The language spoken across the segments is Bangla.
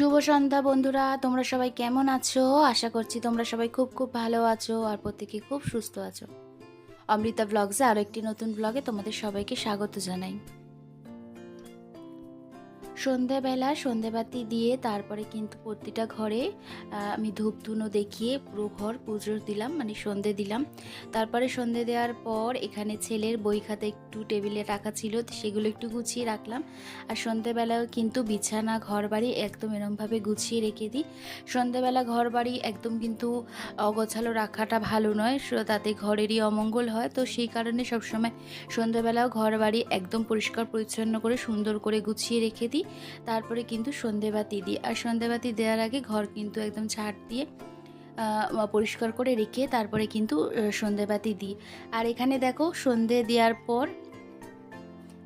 শুভ সন্ধ্যা, বন্ধুরা। তোমরা সবাই কেমন আছো? আশা করছি তোমরা সবাই খুব খুব ভালো আছো আর প্রত্যেকে খুব সুস্থ আছো। অমৃতা ব্লগসে আরও একটি নতুন ব্লগে তোমাদের সবাইকে স্বাগত জানাই। সন্ধেবেলা, সন্ধেবাতি দিয়ে তারপরে কিন্তু প্রতিটা ঘরে আমি ধূপ ধুনো দেখিয়ে পুরো ঘর পুজো দিলাম মানে সন্ধে দিলাম। তারপরে সন্ধে দেওয়ার পর এখানে ছেলের বই খাতা একটু টেবিলে রাখা ছিল সেগুলো একটু গুছিয়ে রাখলাম। আর সন্ধেবেলাও কিন্তু বিছানা ঘর বাড়ি একদম এরমভাবে গুছিয়ে রেখে দিই। সন্ধেবেলা ঘর বাড়ি একদম কিন্তু অগোছালো রাখাটা ভালো নয় তাতে ঘরেরই অমঙ্গল হয়। তো সেই কারণে সবসময় সন্ধেবেলাও ঘর বাড়ি একদম পরিষ্কার, পরিচ্ছন্ন করে সুন্দর করে গুছিয়ে রেখে দিই। তারপরে কিন্তু সন্ধেবাতি দিই। আর সন্ধেবাতি দেওয়ার আগে ঘর কিন্তু একদম ছাড় দিয়ে পরিষ্কার করে রেখে তারপরে কিন্তু সন্ধেবাতি দিই। আর এখানে দেখো সন্ধে দেওয়ার পর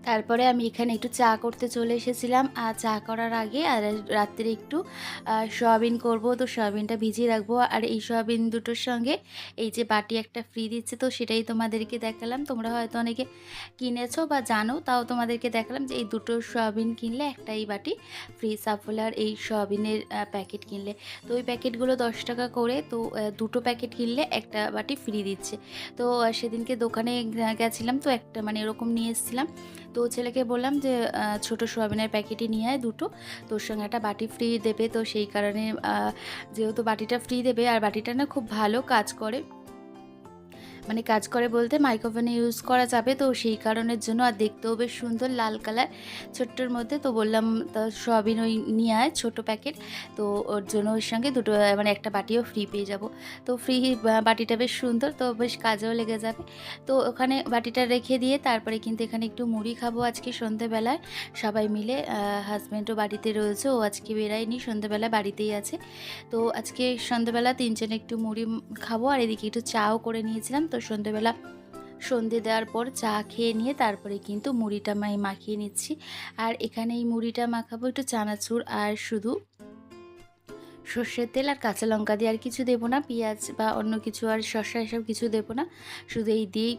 তারপরে আমি এখানে একটু চা করতে চলে এসেছিলাম। আর চা করার আগে আর রাত্রে একটু সয়াবিন করব। তো সয়াবিনটা ভিজিয়ে রাখব। আর এই সয়াবিন দুটোর সঙ্গে এই যে বাটি একটা ফ্রি দিচ্ছে, তো সেটাই তোমাদেরকে দেখালাম। তোমরা হয়তো অনেকে কিনেছো বা জানো, তাও তোমাদেরকে দেখালাম যে এই দুটো সয়াবিন কিনলে একটা এই বাটি ফ্রি সাফলার এই সয়াবিনের প্যাকেট কিনলে। তো ওই প্যাকেটগুলো দশ টাকা করে, তো দুটো প্যাকেট কিনলে একটা বাটি ফ্রি দিচ্ছে। তো সেদিনকে দোকানে গেছিলাম, তো একটা মানে এরকম নিয়ে এসেছিলাম। তো ছেলেকে বললাম যে ছোট সোয়াবিনের প্যাকেটই নিয়ে আয় দুটো। তোর সঙ্গে একটা বাটি ফ্রি দেবে, তো সেই কারণে যেহেতু বাটিটা ফ্রি দেবে, আর বাটিটা না খুব ভালো কাজ করে। মানে কাজ করে বলতে মাইক্রোওভেনে ইউজ করা যাবে। তো সেই কারণের জন্য আর দেখতেও বেশ সুন্দর লাল কালার ছোট্টর মধ্যে তো বললাম, তা সয়াবিন ওই নিয়ে আয় ছোটো প্যাকেট তো ওর জন্য ওর সঙ্গে দুটো মানে একটা বাটিও ফ্রি পেয়ে যাব। তো ফ্রি বাটিটা বেশ সুন্দর, তো বেশ কাজেও লেগে যাবে। তো ওখানে বাটিটা রেখে দিয়ে তারপরে কিন্তু এখানে একটু মুড়ি খাব আজকে সন্ধেবেলায়। সবাই মিলে হাজব্যান্ডও বাড়িতে রয়েছে, ও আজকে বেরায়নি, সন্ধেবেলা বাড়িতেই আছে। তো আজকে সন্ধেবেলা তিনজনে একটু মুড়ি খাব, আর এদিকে একটু চাও করে নিয়েছিলাম। তো সন্ধেবেলা। সন্ধে দেওয়ার পর চা খেয়ে নিয়ে তারপরে কিন্তু মুড়িটা মাই মাখিয়ে নিচ্ছি। আর এখানে এই মুড়িটা মাখাবো একটু চানাচুর আর শুধু সর্ষের তেল আর কাঁচা লঙ্কা দিয়ে আর কিছু দেবো না, পেঁয়াজ বা অন্য কিছু আর শসা এসব কিছু দেবো না। শুধু এই দিয়েই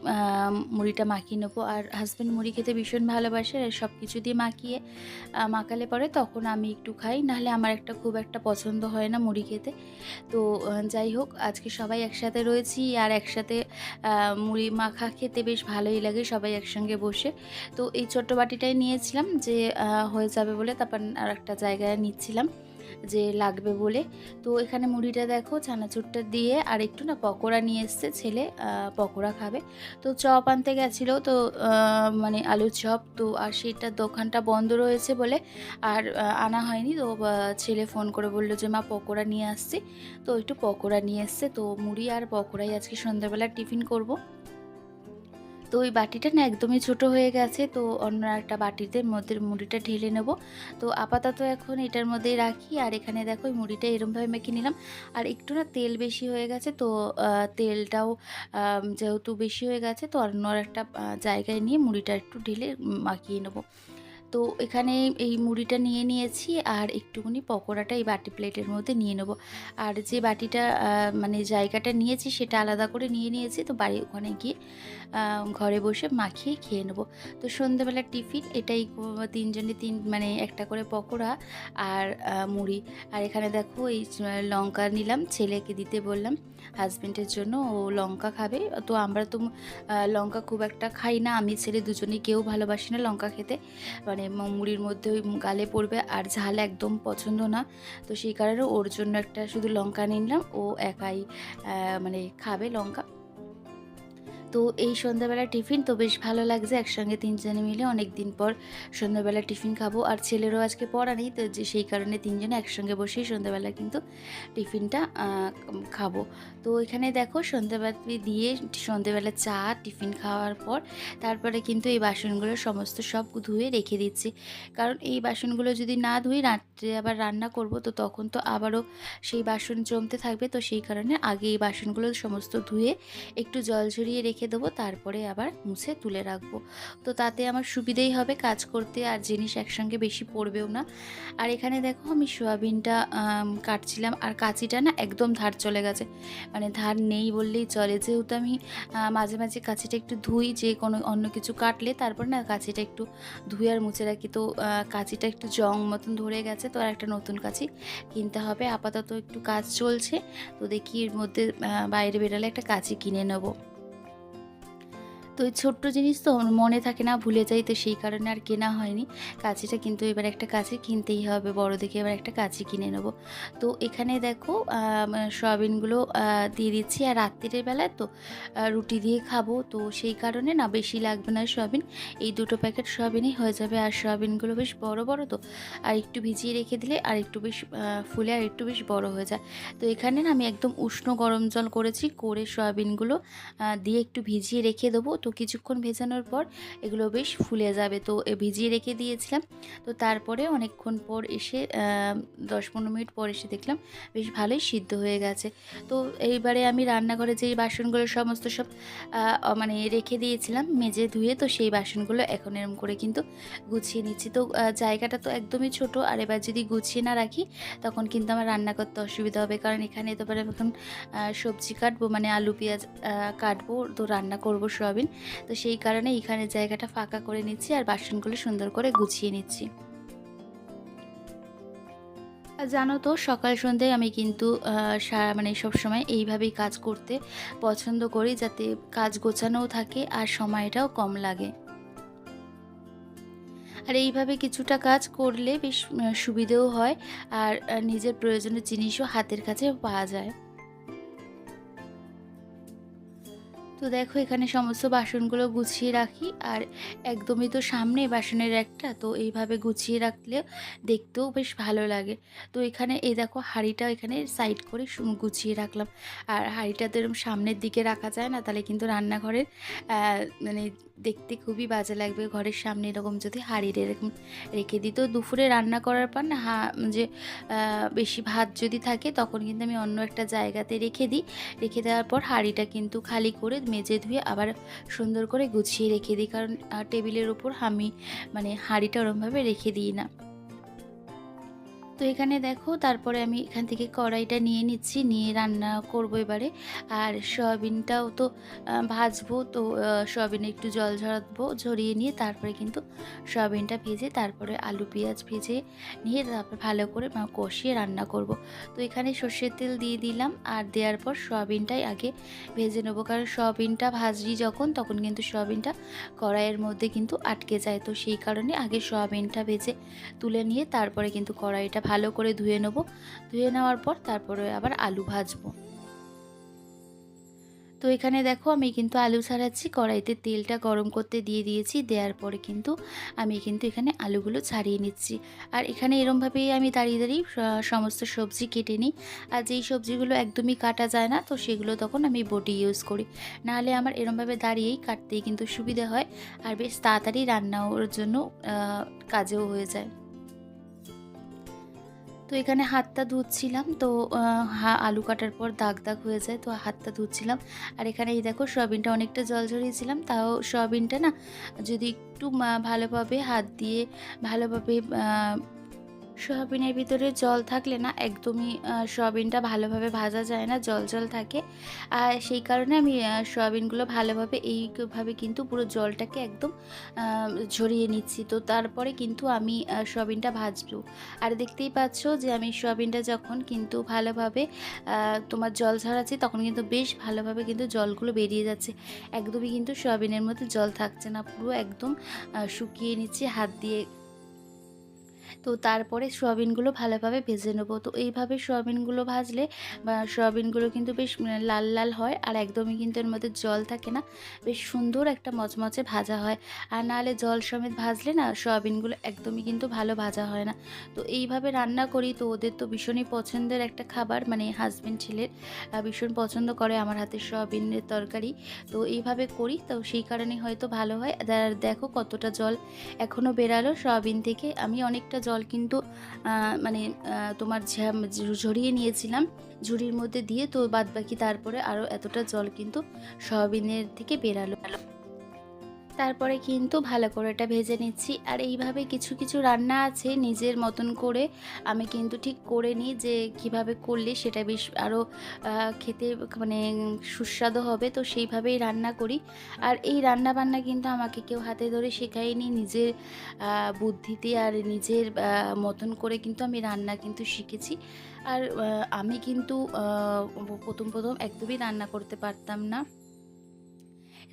মুড়িটা মাখিয়ে নেব। আর হাজব্যান্ড মুড়ি খেতে ভীষণ ভালোবাসে, আর সব কিছু দিয়ে মাখিয়ে মাখালে পরে তখন আমি একটু খাই। নাহলে আমার একটা খুব একটা পছন্দ হয় না মুড়ি খেতে। তো যাই হোক, আজকে সবাই একসাথে রয়েছি আর একসাথে মুড়ি মাখা খেতে বেশ ভালোই লাগে সবাই একসঙ্গে বসে। তো এই ছোট্ট বাটিটাই নিয়েছিলাম যে হয়ে যাবে বলে তারপর আর একটা জায়গায় নিচ্ছিলাম। যে লাগবে বলে। তো এখানে মুড়িটা দেখো ছানাচুরটা দিয়ে আর একটু না পকোড়া নিয়ে এসছে, ছেলে পকোড়া খাবে। তো চপ আনতে গেছিল, তো মানে আলুর চপ, তো আর সেটার দোকানটা বন্ধ রয়েছে বলে আর আনা হয়নি। তো ছেলে ফোন করে বলল যে, মা, পকোড়া নিয়ে আসছি। তো একটু পকোড়া নিয়ে এসছে, তো মুড়ি আর পকোড়াই আজকে সন্ধ্যাবেলা টিফিন করব। তো ওই বাটিটা না একদমই ছোট হয়ে গেছে, তো অন্য একটা বাটিতে মধ্যে মুড়িটা ঢেলে নেব। তো আপাতত এখন এটার মধ্যেই রাখি, আর এখানে দেখো ওই মুড়িটা এরমভাবে মেখে নিলাম। আর একটু না তেল বেশি হয়ে গেছে, তো তেলটাও যেহেতু বেশি হয়ে গেছে, তো অন্য একটা জায়গায় নিয়ে মুড়িটা একটু ঢেলে মাখিয়ে নেব। তো এখানে এই মুড়িটা নিয়ে নিয়েছি, আর একটুখানি পকোড়াটা এই বাটি প্লেটের মধ্যে নিয়ে নেব। আর যে বাটিটা মানে জায়গাটা নিয়েছি সেটা আলাদা করে নিয়ে নিয়েছি, তো বাড়ি ওখানে গিয়ে ঘরে বসে মাখিয়ে খেয়ে নেব। তো সন্ধ্যেবেলার টিফিন, এটাই তিনজনে তিন মানে একটা করে পকোড়া আর মুড়ি। আর এখানে দেখো এই লঙ্কা নিলাম, ছেলেকে দিতে বললাম হাজব্যান্ডের জন্য ও লঙ্কা খাবে। তো আমরা তো লঙ্কা খুব একটা খাই না, আমি ছেলে দুজনেই, কেউ ভালোবাসি না লঙ্কা খেতে। মানে মুড়ির মধ্যে ওই গালে পড়বে আর ঝাল একদম পছন্দ না। তো সেই কারণে ওর জন্য একটা শুধু লঙ্কা নিলাম, ও একাই মানে খাবে লঙ্কা। তো এই সন্ধ্যাবেলা টিফিন তো বেশ ভালো লাগছে। একসঙ্গে তিনজনে মিলে অনেক দিন পর সন্ধ্যাবেলা টিফিন খাব। আর ছেলেরও আজকে পড়া নেই, তো যে সেই কারণে তিনজনে একসঙ্গে বসেই সন্ধ্যাবেলা কিন্তু টিফিনটা খাব। তো এখানে দেখো সন্ধ্যাবেলা দিয়ে সন্ধ্যাবেলা চা, টিফিন খাওয়ার পর তারপরে কিন্তু এই বাসনগুলো সমস্ত সব ধুয়ে রেখে দিচ্ছি। কারণ এই বাসনগুলো যদি না ধুই রাত্রে আবার রান্না করব, তো তখন তো আবারও সেই বাসন জমতে থাকবে। তো সেই কারণে আগে এই বাসনগুলো সমস্ত ধুয়ে একটু জল ঝরিয়ে রেখে রেখে দেবো, তারপরে আবার মুছে তুলে রাখব। তো তাতে আমার সুবিধেই হবে কাজ করতে, আর জিনিস একসঙ্গে বেশি পড়বেও না। আর এখানে দেখো আমি সোয়াবিনটা কাটছিলাম, আর কাঁচিটা না একদম ধার চলে গেছে। মানে ধার নেই বললেই চলে। যেহেতু আমি মাঝে মাঝে কাঁচিটা একটু ধুই, যে কোনো অন্য কিছু কাটলে তারপর না কাঁচিটা একটু ধুয়ে আর মুছে রাখি। তো কাঁচিটা একটু জং মতন ধরে গেছে, তো আর একটা নতুন কাঁচি কিনতে হবে। আপাতত একটু কাজ চলছে, তো দেখি এর মধ্যে বাইরে বেরালে একটা কাঁচি কিনে নেব। তো ছোট্ট জিনিস তো মনে থাকে না ভুলে যাই তো সেই কারণে আর কেনা হয়নি। কাঁচিটা কিন্তু এবার একটা কাঁচি কিনতেই হবে বড় দেখে এবার একটা কাঁচি কিনে নেব। তো এখানে দেখো আহ, সয়াবিনগুলো দিয়ে দিচ্ছি আর রাত্রির বেলায় তো রুটি দিয়ে খাব। তো সেই কারণে না বেশি লাগবে না সয়াবিন। এই দুটো প্যাকেট সয়াবিনই হয়ে যাবে আর সয়াবিনগুলো বেশ বড় বড় তো। আর একটু ভিজিয়ে রেখে দিলে আর একটু বেশ ফুলে আর একটু বেশ বড় হয়ে যায়। তো এখানে না আমি একদম উষ্ণ গরম জল করেছি করে সয়াবিনগুলো দিয়ে একটু ভিজিয়ে রেখে দেবো। তো কিছুক্ষণ ভেজানোর পর এগুলো বেশ ফুলে যাবে। তো ভিজিয়ে রেখে দিয়েছিলাম। তো তারপরে অনেকক্ষণ পর এসে দশ পনেরো মিনিট পর এসে দেখলাম বেশ ভালোই সিদ্ধ হয়ে গেছে। তো এইবারে আমি রান্নাঘরে যেই বাসনগুলো সমস্ত সব মানে রেখে দিয়েছিলাম, মেজে ধুয়ে তো সেই বাসনগুলো এখন এরম করে কিন্তু গুছিয়ে নিচ্ছি। তো জায়গাটা তো একদমই ছোট, আর এবার যদি গুছিয়ে না রাখি তখন কিন্তু আমার রান্না করতে অসুবিধা হবে। কারণ এখানে তো পারে এখন সবজি কাটবো মানে আলু, পেঁয়াজ কাটবো, তো রান্না করব সয়াবিন। তো সেই কারণে এখানে জায়গাটা ফাঁকা করে নিচ্ছি আর বাসনগুলো সুন্দর করে গুছিয়ে নিচ্ছি। জানো তো, সকাল সন্ধ্যায় আমি কিন্তু মানে সবসময় এইভাবেই কাজ করতে পছন্দ করি যাতে কাজ গোছানোও থাকে আর সময়টাও কম লাগে। আর এইভাবে কিছুটা কাজ করলে বেশ সুবিধেও হয় আর নিজের প্রয়োজনীয় জিনিসও হাতের কাছে পাওয়া যায়। তো দেখো এখানে সমস্ত বাসনগুলো গুছিয়ে রাখি আর একদমই তো সামনে বাসনের একটা, তো এইভাবে গুছিয়ে রাখলে দেখতেও বেশ ভালো লাগে। তো এখানে এই দেখো হাঁড়িটা এখানে সাইড করে গুছিয়ে রাখলাম। আর হাঁড়িটা তো সামনের দিকে রাখা যায় না, তাহলে কিন্তু রান্নাঘরের মানে দেখতে খুবই বাজে লাগবে। ঘরের সামনে এরকম যদি হাড়ির এরকম রেখে দিই। তো দুপুরে রান্না করার পর না, হা, যে বেশি ভাত যদি থাকে, তখন কিন্তু আমি অন্য একটা জায়গাতে রেখে দিই। রেখে দেওয়ার পর হাঁড়িটা কিন্তু খালি করে মেজে ধুয়ে আবার সুন্দর করে গুছিয়ে রেখে দিই। কারণ টেবিলের ওপর আমি মানে হাঁড়িটা ওরমভাবে রেখে দিই না। তো এখানে দেখো, তারপরে আমি এখান থেকে কড়াইটা নিয়ে নিচ্ছি, নিয়ে রান্না করব এবারে। আর সয়াবিনটাও তো ভাজবো, তো সয়াবিনে একটু জল ঝরাবো, ঝরিয়ে নিয়ে তারপরে কিন্তু সয়াবিনটা ভেজে, তারপরে আলু পেঁয়াজ ভেজে নিয়ে তারপরে ভালো করে কষিয়ে রান্না করব। তো এখানে সর্ষের তেল দিয়ে দিলাম, আর দেওয়ার পর সয়াবিনটাই আগে ভেজে নেব। কারণ সয়াবিনটা ভাজি যখন, তখন কিন্তু সয়াবিনটা কড়াইয়ের মধ্যে কিন্তু আটকে যায়। তো সেই কারণে আগে সয়াবিনটা ভেজে তুলে নিয়ে তারপরে কিন্তু কড়াইটা ভালো করে ধুয়ে নেব। ধুয়ে নেওয়ার পর তারপরে আবার আলু ভাজবো। তো এখানে দেখো আমি কিন্তু আলু ছাড়াচ্ছি, কড়াইতে তেলটা গরম করতে দিয়ে দিয়েছি, দেওয়ার পরে কিন্তু আমি কিন্তু এখানে আলুগুলো ছাড়িয়ে নিচ্ছি। আর এখানে এরমভাবেই আমি দাঁড়িয়ে দাঁড়িয়ে সমস্ত সবজি কেটে নিই। আর যেই সবজিগুলো একদমই কাটা যায় না, তো সেগুলো তখন আমি বটি ইউজ করি। নাহলে আমার এরমভাবে দাঁড়িয়েই কাটতেই কিন্তু সুবিধা হয়, আর বেশ তাড়াতাড়ি রান্নার জন্য কাজেও হয়ে যায়। তো এখানে হাতটা ধুচ্ছিলাম। তো আলু কাটার পর দাগ দাগ হয়ে যায়, তো হাতটা ধুচ্ছিলাম। আর এখানে এই দেখো সয়াবিনটা অনেকটা জল ঝরিয়েছিলাম। তাও সয়াবিনটা না যদি একটু ভালোভাবে হাত দিয়ে, ভালোভাবে সয়াবিনের ভিতরে জল থাকলে না একদমই সয়াবিনটা ভালোভাবে ভাজা যায় না, জল জল থাকে। আর সেই কারণে আমি সয়াবিনগুলো ভালোভাবে এইভাবে কিন্তু পুরো জলটাকে একদম ঝরিয়ে নিচ্ছি। তো তারপরে কিন্তু আমি সয়াবিনটা ভাজবো। আর দেখতেই পাচ্ছ যে আমি সয়াবিনটা যখন কিন্তু ভালোভাবে তোমার জল ঝরাচ্ছি, তখন কিন্তু বেশ ভালোভাবে কিন্তু জলগুলো বেরিয়ে যাচ্ছে। একদমই কিন্তু সয়াবিনের মধ্যে জল থাকছে না। পুরো একদম শুকিয়ে নিচ্ছি হাত দিয়ে। তো তারপরে সোয়াবিনগুলো ভালোভাবে ভেজে নেব। তো এইভাবে সোয়াবিনগুলো ভাজলে বা সোয়াবিনগুলো কিন্তু বেশ লাল লাল হয় আর একদমই কিন্তু এর মধ্যে জল থাকে না। বেশ সুন্দর একটা মচমচে ভাজা হয়। আর নাহলে জল সমেত ভাজলে না সোয়াবিনগুলো একদমই কিন্তু ভালো ভাজা হয় না। তো এইভাবে রান্না করি তো ওদের তো ভীষণই পছন্দের একটা খাবার। মানে হাজব্যান্ড ছেলের ভীষণ পছন্দ করে আমার হাতের সোয়াবিনের তরকারি। তো এইভাবে করি তো সেই কারণে হয়তো ভালো হয়। দেখো কতটা জল এখনও বেরালো। সয়াবিন থেকে আমি অনেকটা অনেকটা জল কিন্তু মানে তোমার ঝরিয়ে নিয়েছিলাম। ঝুড়ির মধ্যে দিয়ে তো বাদ বাকি তারপরে আরও এতটা জল কিন্তু সয়াবিনের থেকে বেরালো। তারপরে কিন্তু ভালো করে এটা ভেজে নিচ্ছি। আর এইভাবে কিছু কিছু রান্না আছে নিজের মতন করে। আমি কিন্তু ঠিক করে নিই যে কীভাবে করলে সেটা বেশ আরও খেতে মানে সুস্বাদু হবে। তো সেইভাবেই রান্না করি। আর এই রান্না বান্না কিন্তু আমাকে কেউ হাতে ধরে শেখায়নি। নিজের বুদ্ধিতে আর নিজের মতন করে কিন্তু আমি রান্না কিন্তু শিখেছি। আর আমি কিন্তু প্রথম প্রথম একদমই রান্না করতে পারতাম না।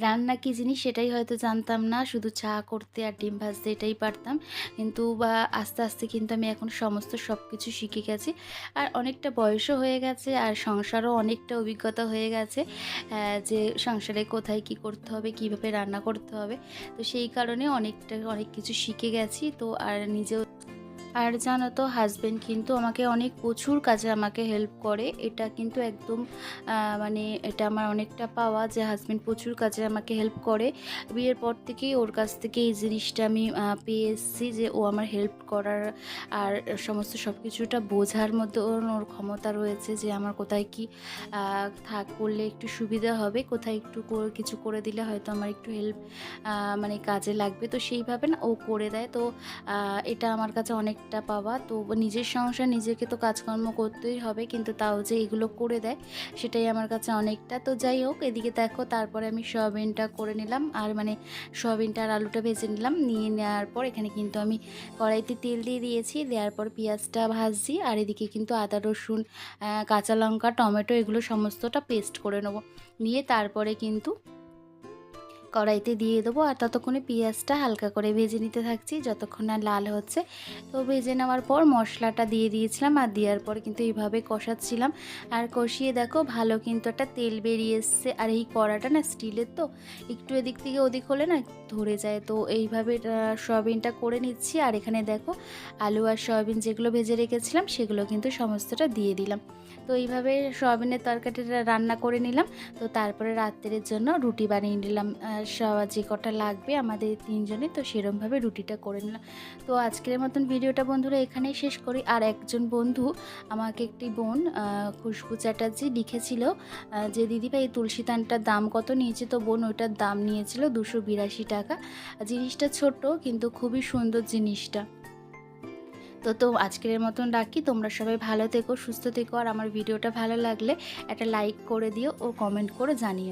রান্না কী জিনিস সেটাই হয়তো জানতাম না, শুধু চা করতে আর ডিম ভাজতে এটাই পারতাম। কিন্তু বা আস্তে আস্তে কিন্তু আমি এখন সমস্ত সব কিছু শিখে গেছি। আর অনেকটা বয়সও হয়ে গেছে আর সংসারও অনেকটা অভিজ্ঞতা হয়ে গেছে যে সংসারে কোথায় কি করতে হবে, কীভাবে রান্না করতে হবে। তো সেই কারণে অনেকটা অনেক কিছু শিখে গেছি। তো আর নিজেও আর জানো তো হাজব্যান্ড কিন্তু আমাকে অনেক প্রচুর কাজে আমাকে হেল্প করে। এটা কিন্তু একদম মানে এটা আমার অনেকটা পাওয়া যে হাজব্যান্ড প্রচুর কাজে আমাকে হেল্প করে। বিয়ের পর থেকেই ওর কাছ থেকে এই জিনিসটা আমি পেয়ে এসেছি যে ও আমার হেল্প করার আর সমস্ত সব কিছুটা বোঝার মধ্যে ওর ক্ষমতা রয়েছে যে আমার কোথায় কি থাক, করলে একটু সুবিধা হবে। কোথায় একটু কিছু করে দিলে হয়তো আমার একটু হেল্প মানে কাজে লাগবে। তো সেইভাবে না ও করে দেয়। তো এটা আমার কাছে অনেকটা পাওয়া তো নিজের সংসার নিজেকে তো কাজকর্ম করতেই হবে, কিন্তু তাও যে এগুলো করে দেয়, সেটাই আমার কাছে অনেকটা। তো যাই হোক, এদিকে দেখো, তারপরে আমি সয়াবিনটা করে নিলাম। আর মানে সয়াবিনটা আর আলুটা ভেজে নিলাম। নিয়ে নেওয়ার পর এখানে কিন্তু আমি কড়াইতে তেল দিয়ে দিয়েছি। দেওয়ার পর পেঁয়াজটা ভাজছি। আর এদিকে কিন্তু আদা, রসুন কাঁচা লঙ্কা, টমেটো এগুলো সমস্তটা পেস্ট করে নেব। নিয়ে তারপরে কিন্তু কড়াইতে দিয়ে দেবো আর ততক্ষণে পেঁয়াজটা হালকা করে ভেজে নিতে থাকছি, যতক্ষণ না লাল হচ্ছে। তো ভেজে নেওয়ার পর মশলাটা দিয়ে দিয়েছিলাম আর দেওয়ার পর কিন্তু এইভাবে কষাচ্ছিলাম। আর কষিয়ে দেখো, ভালো কিন্তু একটা তেল বেরিয়ে এসছে। আর এই কড়াটা না স্টিলের তো, একটু এদিক থেকে ওদিক হলে না ধরে যায়। তো এইভাবে সয়াবিনটা করে নিচ্ছি। আর এখানে দেখো, আলু আর সয়াবিন যেগুলো ভেজে রেখেছিলাম, সেগুলো কিন্তু সমস্তটা দিয়ে দিলাম। তো এইভাবে সয়াবিনের তরকারিটা রান্না করে নিলাম। তো তারপরে রাত্রের জন্য রুটি বানিয়ে নিলাম। সব যে কটা লাগবে আমাদের তিনজনে, তো সেরমভাবে রুটিটা করে নিলাম। তো আজকের মতন ভিডিওটা বন্ধুরা এখানেই শেষ করি। আর একজন বন্ধু, আমাকে একটি বোন খুশবু চ্যাটার্জি লিখেছিল যে দিদিভাই এই তুলসী তানটার দাম কত নিয়েছে? তো বোন ওইটার দাম নিয়েছিল দুশো বিরাশি টাকা। জিনিসটা ছোট, কিন্তু খুবই সুন্দর জিনিসটা। তো তো আজকের মতন রাখি। তোমরা সবাই ভালো থেকো, সুস্থ থেকো। আর আমার ভিডিওটা ভালো লাগলে একটা লাইক করে দিও ও কমেন্ট করে জানিও।